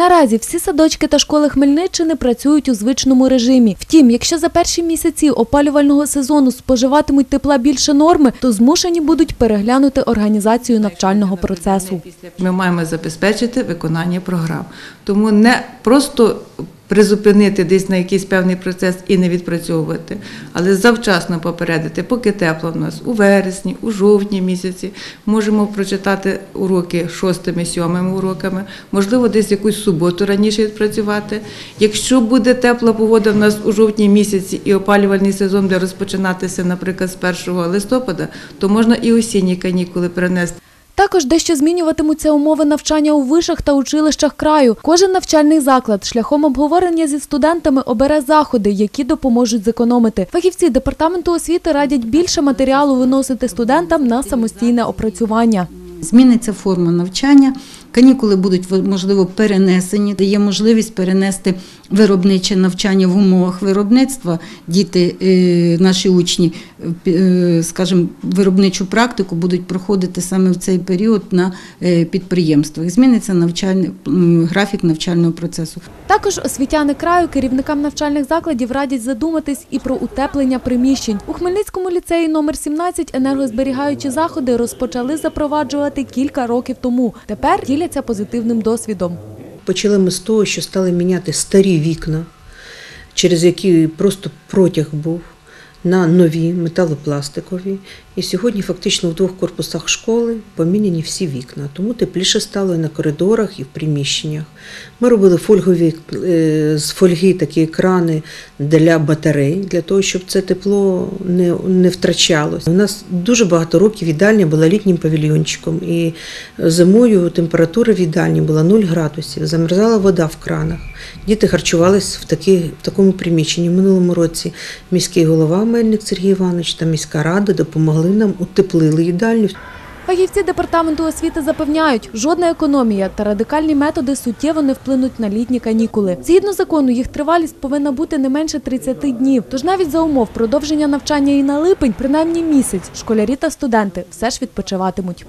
Наразі всі садочки та школи Хмельниччини працюють у звичному режимі. Втім, якщо за перші місяці опалювального сезону споживатимуть тепла більше норми, то змушені будуть переглянути організацію навчального процесу. Ми маємо забезпечити виконання програм. Тому не просто призупинити десь на якийсь певний процес і не відпрацьовувати, але завчасно попередити, поки тепло в нас у вересні, у жовтні місяці. Можемо прочитати уроки шостими, сьомими уроками, можливо, десь якусь суботу раніше відпрацювати. Якщо буде тепла погода в нас у жовтні місяці і опалювальний сезон буде розпочинатися, наприклад, з 1 листопада, то можна і осінні канікули перенести. Також дещо змінюватимуться умови навчання у вишах та училищах краю. Кожен навчальний заклад шляхом обговорення зі студентами обере заходи, які допоможуть зекономити. Фахівці департаменту освіти радять більше матеріалу виносити студентам на самостійне опрацювання. Зміниться форма навчання, канікули будуть можливо перенесені, є можливість перенести виробниче навчання в умовах виробництва. Діти, е, наші учні, е, скажімо, виробничу практику будуть проходити саме в цей період на е, підприємствах. Зміниться навчальний графік навчального процесу. Також освітяни краю керівникам навчальних закладів радять задуматись і про утеплення приміщень. У Хмельницькому ліцеї номер 17 енергозберігаючі заходи розпочали запроваджувати кілька років тому. Тепер діляться позитивним досвідом. Почали ми з того, що стали міняти старі вікна, через які просто протяг був на нові металопластикові. І сьогодні фактично в двох корпусах школи поміняні всі вікна. Тому тепліше стало і на коридорах, і в приміщеннях. Ми робили фольгові е, з фольги такі екрани для батарей, для того, щоб це тепло не, не втрачалось. У нас дуже багато років їдальня була літнім павільйончиком, і зимою температура в їдальні була 0 градусів, замерзала вода в кранах. Діти харчувались в, такі, в такому приміщенні. В минулому році міський голова Мельник Сергій Іванович та міська рада допомогли нам, утеплили їдальню. Фахівці департаменту освіти запевняють, жодна економія та радикальні методи суттєво не вплинуть на літні канікули. Згідно закону, їх тривалість повинна бути не менше 30 днів. Тож навіть за умов продовження навчання і на липень, принаймні місяць, школярі та студенти все ж відпочиватимуть.